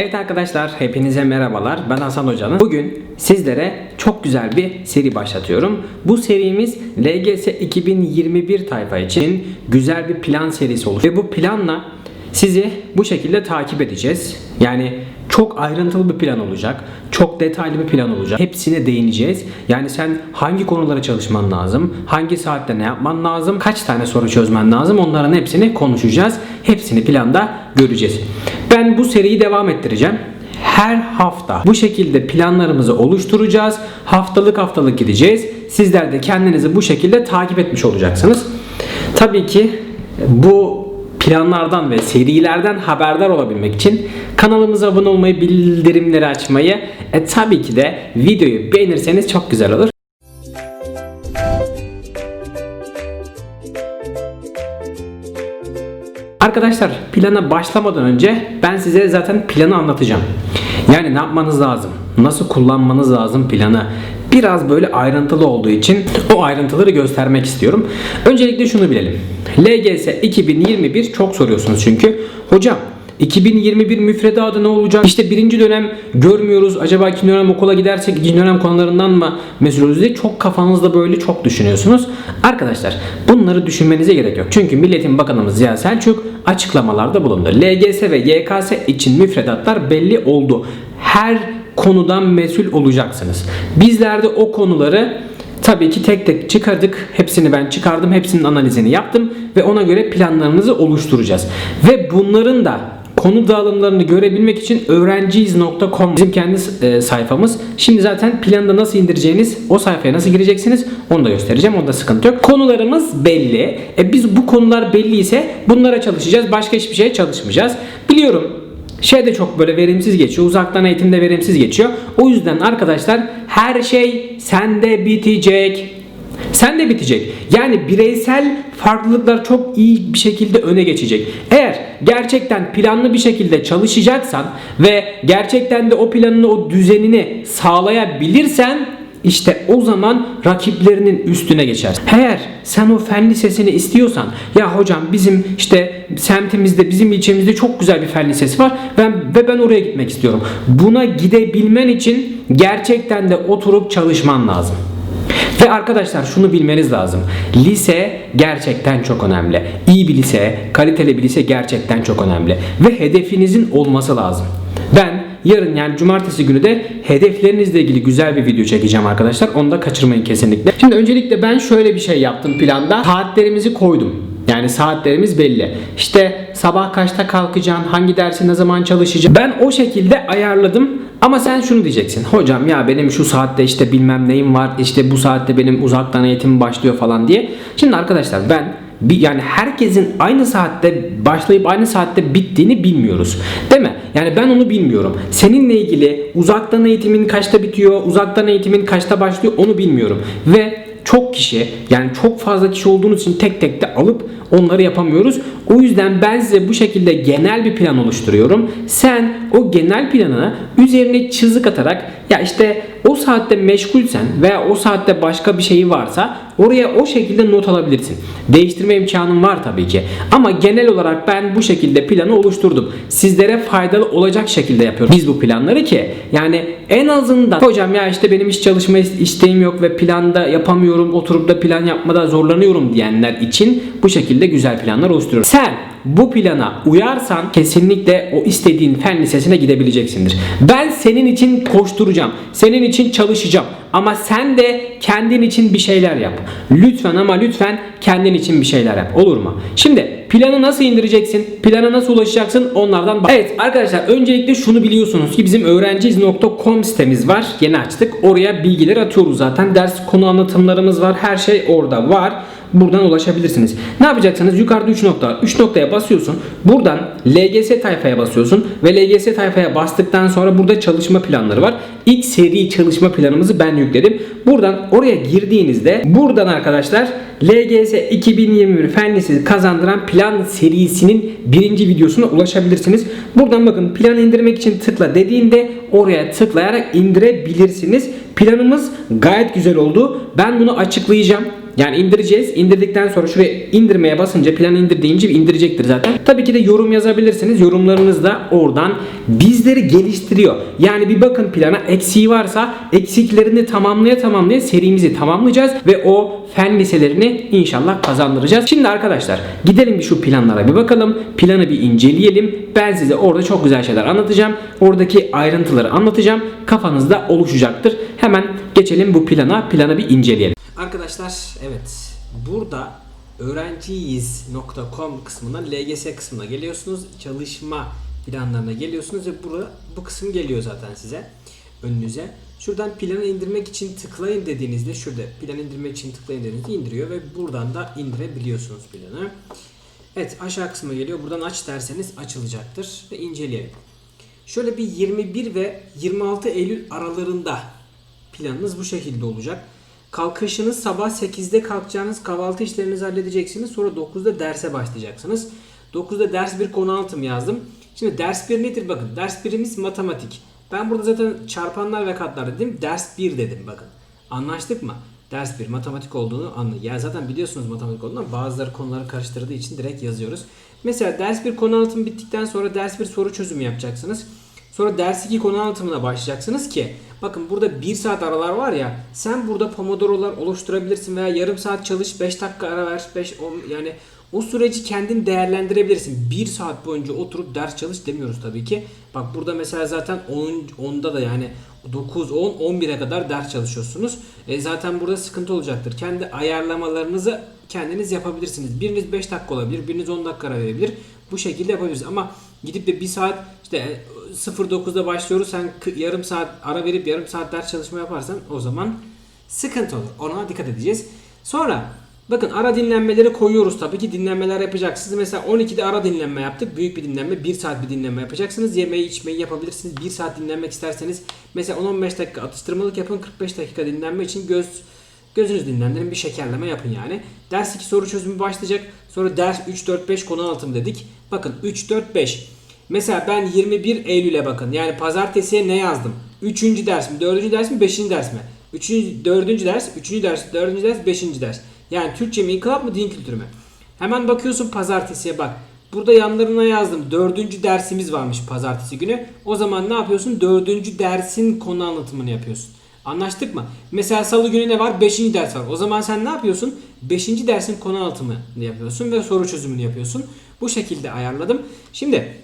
Evet arkadaşlar hepinize merhabalar. Ben Hasan Hoca'nın. Bugün sizlere çok güzel bir seri başlatıyorum. Bu serimiz LGS 2021 tayfa için güzel bir plan serisi olacak. Ve bu planla sizi bu şekilde takip edeceğiz. Yani çok ayrıntılı bir plan olacak. Çok detaylı bir plan olacak. Hepsine değineceğiz. Yani sen hangi konulara çalışman lazım? Hangi saatte ne yapman lazım? Kaç tane soru çözmen lazım? Onların hepsini konuşacağız. Hepsini planda göreceğiz. Ben bu seriyi devam ettireceğim. Her hafta bu şekilde planlarımızı oluşturacağız. Haftalık haftalık gideceğiz. Sizler de kendinizi bu şekilde takip etmiş olacaksınız. Tabii ki bu planlardan ve serilerden haberdar olabilmek için kanalımıza abone olmayı, bildirimleri açmayı, e, tabii ki de videoyu beğenirseniz çok güzel olur. Arkadaşlar plana başlamadan önce ben size zaten planı anlatacağım. Yani ne yapmanız lazım? Nasıl kullanmanız lazım planı? Biraz böyle ayrıntılı olduğu için o ayrıntıları göstermek istiyorum. Öncelikle şunu bilelim. LGS 2021 çok soruyorsunuz çünkü. Hocam 2021 müfredatı ne olacak? İşte birinci dönem görmüyoruz. Acaba ikinci dönem okula gidersek ikinci dönem konularından mı mesul oluruz diye çok kafanızda böyle çok düşünüyorsunuz. Arkadaşlar bunları düşünmenize gerek yok. Çünkü Milletin Bakanımız Ziya Selçuk açıklamalarda bulundu. LGS ve YKS için müfredatlar belli oldu. Her konudan mesul olacaksınız. Bizler de o konuları Tabii ki tek tek çıkardık. Hepsini ben çıkardım. Hepsinin analizini yaptım ve ona göre planlarımızı oluşturacağız. Ve bunların da konu dağılımlarını görebilmek için öğrenciyiz.com bizim kendi e, sayfamız. Şimdi zaten planda nasıl indireceğiniz, o sayfaya nasıl gireceksiniz onu da göstereceğim. Onda sıkıntı yok. Konularımız belli. E biz bu konular belliyse bunlara çalışacağız. Başka hiçbir şeye çalışmayacağız. Biliyorum şey de çok böyle verimsiz geçiyor. Uzaktan eğitimde verimsiz geçiyor. O yüzden arkadaşlar her şey sende bitecek. Sen de bitecek. Yani bireysel farklılıklar çok iyi bir şekilde öne geçecek. Eğer gerçekten planlı bir şekilde çalışacaksan ve gerçekten de o planını, o düzenini sağlayabilirsen işte o zaman rakiplerinin üstüne geçer. Eğer sen o fen lisesini istiyorsan ya hocam bizim işte semtimizde bizim ilçemizde çok güzel bir fen lisesi var ben ve ben oraya gitmek istiyorum. Buna gidebilmen için gerçekten de oturup çalışman lazım. Ve arkadaşlar şunu bilmeniz lazım. Lise gerçekten çok önemli. İyi bir lise, kaliteli bir lise gerçekten çok önemli. Ve hedefinizin olması lazım. Ben yarın yani cumartesi günü de hedeflerinizle ilgili güzel bir video çekeceğim arkadaşlar. Onu da kaçırmayın kesinlikle. Şimdi öncelikle ben şöyle bir şey yaptım planda. Saatlerimizi koydum. Yani saatlerimiz belli. İşte sabah kaçta kalkacaksın, hangi dersi ne zaman çalışacaksın. Ben o şekilde ayarladım. Ama sen şunu diyeceksin. Hocam ya benim şu saatte işte bilmem neyim var. işte bu saatte benim uzaktan eğitim başlıyor falan diye. Şimdi arkadaşlar ben bir, yani herkesin aynı saatte başlayıp aynı saatte bittiğini bilmiyoruz. Değil mi? Yani ben onu bilmiyorum. Seninle ilgili uzaktan eğitimin kaçta bitiyor, uzaktan eğitimin kaçta başlıyor onu bilmiyorum. Ve çok kişi yani çok fazla kişi olduğunuz için tek tek de alıp onları yapamıyoruz. O yüzden ben size bu şekilde genel bir plan oluşturuyorum. Sen o genel planını üzerine çizik atarak ya işte o saatte meşgulsen veya o saatte başka bir şey varsa oraya o şekilde not alabilirsin. Değiştirme imkanın var tabii ki. Ama genel olarak ben bu şekilde planı oluşturdum. Sizlere faydalı olacak şekilde yapıyorum. Biz bu planları ki yani en azından hocam ya işte benim hiç çalışma isteğim yok ve planda yapamıyorum. Oturup da plan yapmada zorlanıyorum diyenler için bu şekilde güzel planlar oluşturuyorum. Sen bu plana uyarsan kesinlikle o istediğin fen lisesine gidebileceksindir. Ben senin için koşturacağım. Senin için çalışacağım. Ama sen de kendin için bir şeyler yap. Lütfen ama lütfen kendin için bir şeyler yap. Olur mu? Şimdi planı nasıl indireceksin? Plana nasıl ulaşacaksın? Onlardan bak. Evet arkadaşlar öncelikle şunu biliyorsunuz ki bizim öğrenciyiz.com sitemiz var. Yeni açtık. Oraya bilgiler atıyoruz zaten. Ders konu anlatımlarımız var. Her şey orada var. Buradan ulaşabilirsiniz. Ne yapacaksınız? Yukarıda 3 nokta. 3 noktaya basıyorsun. Buradan LGS tayfaya basıyorsun. Ve LGS tayfaya bastıktan sonra burada çalışma planları var. İlk seri çalışma planımızı ben yükledim. Buradan oraya girdiğinizde buradan arkadaşlar LGS 2021 Fen Lisesi kazandıran plan serisinin birinci videosuna ulaşabilirsiniz. Buradan bakın plan indirmek için tıkla dediğinde oraya tıklayarak indirebilirsiniz. Planımız gayet güzel oldu. Ben bunu açıklayacağım. Yani indireceğiz. İndirdikten sonra şuraya indirmeye basınca plan indir deyince indirecektir zaten. Tabii ki de yorum yazabilirsiniz. Yorumlarınız da oradan bizleri geliştiriyor. Yani bir bakın plana eksiği varsa eksiklerini tamamlaya tamamlaya serimizi tamamlayacağız ve o fen liselerini inşallah kazandıracağız. Şimdi arkadaşlar gidelim bir şu planlara bir bakalım. Planı bir inceleyelim. Ben size orada çok güzel şeyler anlatacağım. Oradaki ayrıntıları anlatacağım. Kafanızda oluşacaktır. Hemen geçelim bu plana. Planı bir inceleyelim. Arkadaşlar evet burada öğrenciyiz.com kısmından LGS kısmına geliyorsunuz. Çalışma planlarına geliyorsunuz ve burada bu kısım geliyor zaten size önünüze. Şuradan planı indirmek için tıklayın dediğinizde şurada plan indirmek için tıklayın dediğinizde indiriyor ve buradan da indirebiliyorsunuz planı. Evet aşağı kısma geliyor. Buradan aç derseniz açılacaktır ve inceleyelim. Şöyle bir 21 ve 26 Eylül aralarında planınız bu şekilde olacak. Kalkışınız sabah 8'de kalkacağınız kahvaltı işlerinizi halledeceksiniz. Sonra 9'da derse başlayacaksınız. 9'da ders 1 konu altım yazdım. Şimdi ders 1 nedir bakın. Ders 1'imiz matematik. Ben burada zaten çarpanlar ve katlar dedim. Ders 1 dedim bakın. Anlaştık mı? Ders 1 matematik olduğunu anlayın. Yani zaten biliyorsunuz matematik olduğunu bazıları konuları karıştırdığı için direkt yazıyoruz. Mesela ders 1 konu anlatımı bittikten sonra ders 1 soru çözümü yapacaksınız. Sonra ders 2 konu anlatımına başlayacaksınız ki bakın burada 1 saat aralar var ya sen burada pomodorolar oluşturabilirsin veya yarım saat çalış 5 dakika ara ver 5 10 yani o süreci kendin değerlendirebilirsin. 1 saat boyunca oturup ders çalış demiyoruz tabii ki. Bak burada mesela zaten 10 10'da da yani 9 10 11'e kadar ders çalışıyorsunuz. E zaten burada sıkıntı olacaktır. Kendi ayarlamalarınızı kendiniz yapabilirsiniz. Biriniz 5 dakika olabilir, biriniz 10 dakika verebilir. Bu şekilde yapabilirsiniz. Ama gidip de 1 saat işte 09'da başlıyoruz. Sen yarım saat ara verip yarım saat ders çalışma yaparsan o zaman sıkıntı olur. Ona dikkat edeceğiz. Sonra bakın ara dinlenmeleri koyuyoruz tabii ki dinlenmeler yapacaksınız. Mesela 12'de ara dinlenme yaptık. Büyük bir dinlenme. 1 saat bir dinlenme yapacaksınız. Yemeği içmeyi yapabilirsiniz. 1 saat dinlenmek isterseniz mesela 10-15 dakika atıştırmalık yapın. 45 dakika dinlenme için göz Gözünüzü dinlendirin bir şekerleme yapın yani. Ders 2 soru çözümü başlayacak. Sonra ders 3 4 5 konu anlatım dedik. Bakın 3 4 5. Mesela ben 21 Eylül'e bakın. Yani pazartesiye ne yazdım? 3. ders mi? 4. ders mi? 5. ders mi? 3. 4. ders, 3. ders, 4. ders, 5. ders. Yani Türkçe mi, inkılap mı, din kültürü mü? Hemen bakıyorsun pazartesiye bak. Burada yanlarına yazdım. Dördüncü dersimiz varmış pazartesi günü. O zaman ne yapıyorsun? Dördüncü dersin konu anlatımını yapıyorsun. Anlaştık mı? Mesela salı günü ne var? Beşinci ders var. O zaman sen ne yapıyorsun? Beşinci dersin konu anlatımını yapıyorsun ve soru çözümünü yapıyorsun. Bu şekilde ayarladım. Şimdi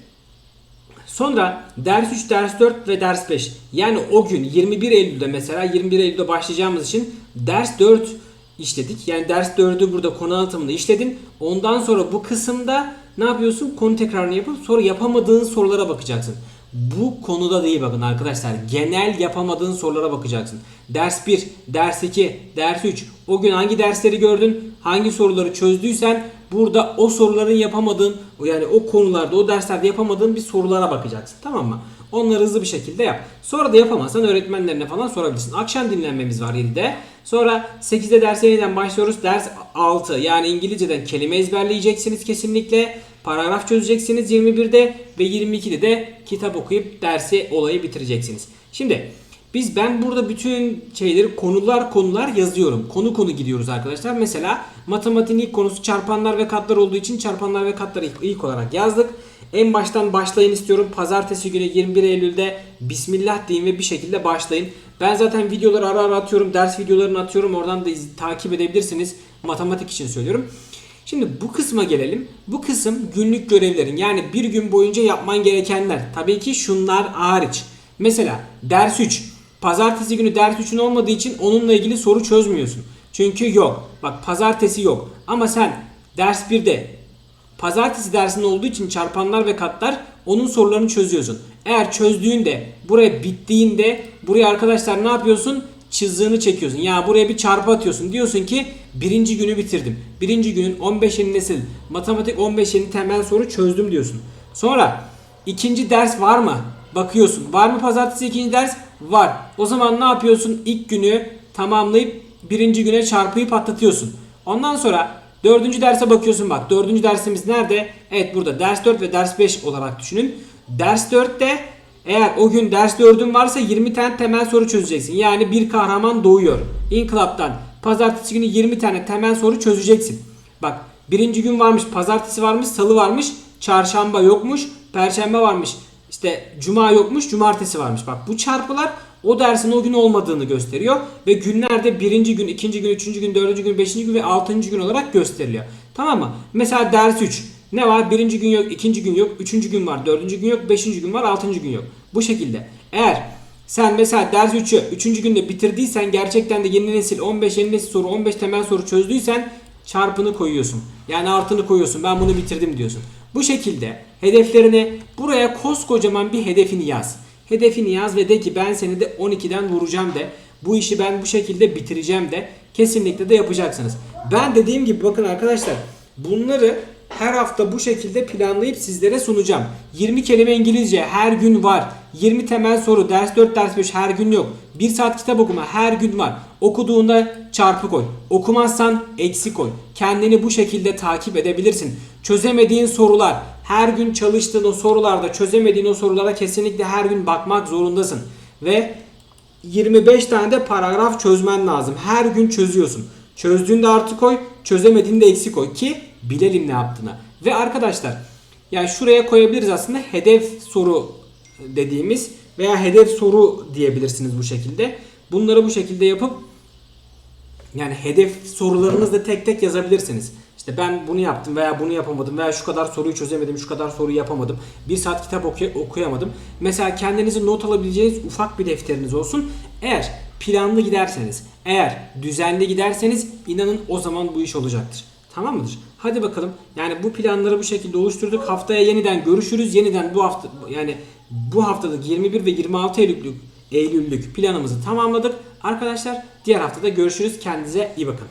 Sonra ders 3, ders 4 ve ders 5. Yani o gün 21 Eylül'de mesela 21 Eylül'de başlayacağımız için ders 4 işledik. Yani ders 4'ü burada konu anlatımını işledin. Ondan sonra bu kısımda ne yapıyorsun? Konu tekrarını yapıp sonra yapamadığın sorulara bakacaksın. Bu konuda değil bakın arkadaşlar. Genel yapamadığın sorulara bakacaksın. Ders 1, ders 2, ders 3. O gün hangi dersleri gördün? Hangi soruları çözdüysen burada o soruların yapamadığın yani o konularda o derslerde yapamadığın bir sorulara bakacaksın. Tamam mı? Onları hızlı bir şekilde yap. Sonra da yapamazsan öğretmenlerine falan sorabilirsin. Akşam dinlenmemiz var 7'de. Sonra 8'de derse yeniden başlıyoruz. Ders 6 yani İngilizceden kelime ezberleyeceksiniz kesinlikle. Paragraf çözeceksiniz 21'de ve 22'de de kitap okuyup dersi olayı bitireceksiniz. Şimdi biz ben burada bütün şeyleri konular konular yazıyorum. Konu konu gidiyoruz arkadaşlar. Mesela matematiğin ilk konusu çarpanlar ve katlar olduğu için çarpanlar ve katları ilk, ilk olarak yazdık. En baştan başlayın istiyorum. Pazartesi günü 21 Eylül'de Bismillah deyin ve bir şekilde başlayın. Ben zaten videoları ara ara atıyorum. Ders videolarını atıyorum. Oradan da takip edebilirsiniz. Matematik için söylüyorum. Şimdi bu kısma gelelim. Bu kısım günlük görevlerin yani bir gün boyunca yapman gerekenler. Tabii ki şunlar hariç. Mesela ders 3. Pazartesi günü ders 3'ün olmadığı için onunla ilgili soru çözmüyorsun. Çünkü yok. Bak pazartesi yok. Ama sen ders 1'de pazartesi dersin olduğu için çarpanlar ve katlar onun sorularını çözüyorsun. Eğer çözdüğünde buraya bittiğinde buraya arkadaşlar ne yapıyorsun? Çizığını çekiyorsun. Ya buraya bir çarpı atıyorsun. Diyorsun ki birinci günü bitirdim. Birinci günün 15 yeni nesil matematik 15 yeni temel soru çözdüm diyorsun. Sonra ikinci ders var mı? Bakıyorsun. Var mı pazartesi ikinci ders? Var. O zaman ne yapıyorsun? İlk günü tamamlayıp birinci güne çarpıyı patlatıyorsun. Ondan sonra dördüncü derse bakıyorsun bak. Dördüncü dersimiz nerede? Evet burada ders 4 ve ders 5 olarak düşünün. Ders 4'te eğer o gün ders 4'ün varsa 20 tane temel soru çözeceksin. Yani bir kahraman doğuyor. İnkılaptan Pazartesi günü 20 tane temel soru çözeceksin. Bak birinci gün varmış, pazartesi varmış, salı varmış, çarşamba yokmuş, perşembe varmış, işte cuma yokmuş, cumartesi varmış. Bak bu çarpılar o dersin o gün olmadığını gösteriyor ve günlerde birinci gün, ikinci gün, üçüncü gün, dördüncü gün, beşinci gün ve altıncı gün olarak gösteriliyor. Tamam mı? Mesela ders 3. Ne var? Birinci gün yok, ikinci gün yok, üçüncü gün var, dördüncü gün yok, beşinci gün var, altıncı gün yok. Bu şekilde. Eğer sen mesela ders 3'ü 3. günde bitirdiysen gerçekten de yeni nesil 15 yeni nesil soru 15 temel soru çözdüysen çarpını koyuyorsun. Yani artıni koyuyorsun. Ben bunu bitirdim diyorsun. Bu şekilde hedeflerini buraya koskocaman bir hedefini yaz. Hedefini yaz ve de ki ben seni de 12'den vuracağım de. Bu işi ben bu şekilde bitireceğim de. Kesinlikle de yapacaksınız. Ben dediğim gibi bakın arkadaşlar bunları her hafta bu şekilde planlayıp sizlere sunacağım. 20 kelime İngilizce her gün var. 20 temel soru, ders 4, ders 5 her gün yok. 1 saat kitap okuma her gün var. Okuduğunda çarpı koy. Okumazsan eksi koy. Kendini bu şekilde takip edebilirsin. Çözemediğin sorular, her gün çalıştığın o sorularda çözemediğin o sorulara kesinlikle her gün bakmak zorundasın. Ve 25 tane de paragraf çözmen lazım. Her gün çözüyorsun. Çözdüğünde artı koy, çözemediğinde eksi koy ki bilelim ne yaptığını. Ve arkadaşlar yani şuraya koyabiliriz aslında hedef soru dediğimiz veya hedef soru diyebilirsiniz bu şekilde. Bunları bu şekilde yapıp yani hedef sorularınızı da tek tek yazabilirsiniz. İşte ben bunu yaptım veya bunu yapamadım veya şu kadar soruyu çözemedim, şu kadar soruyu yapamadım. Bir saat kitap okuy- okuyamadım. Mesela kendinizi not alabileceğiniz ufak bir defteriniz olsun. Eğer planlı giderseniz, eğer düzenli giderseniz inanın o zaman bu iş olacaktır. Tamam mıdır? Hadi bakalım. Yani bu planları bu şekilde oluşturduk. Haftaya yeniden görüşürüz. Yeniden bu hafta yani bu haftalık 21 ve 26 Eylül'lük Eylüllük planımızı tamamladık. Arkadaşlar diğer haftada görüşürüz. Kendinize iyi bakın.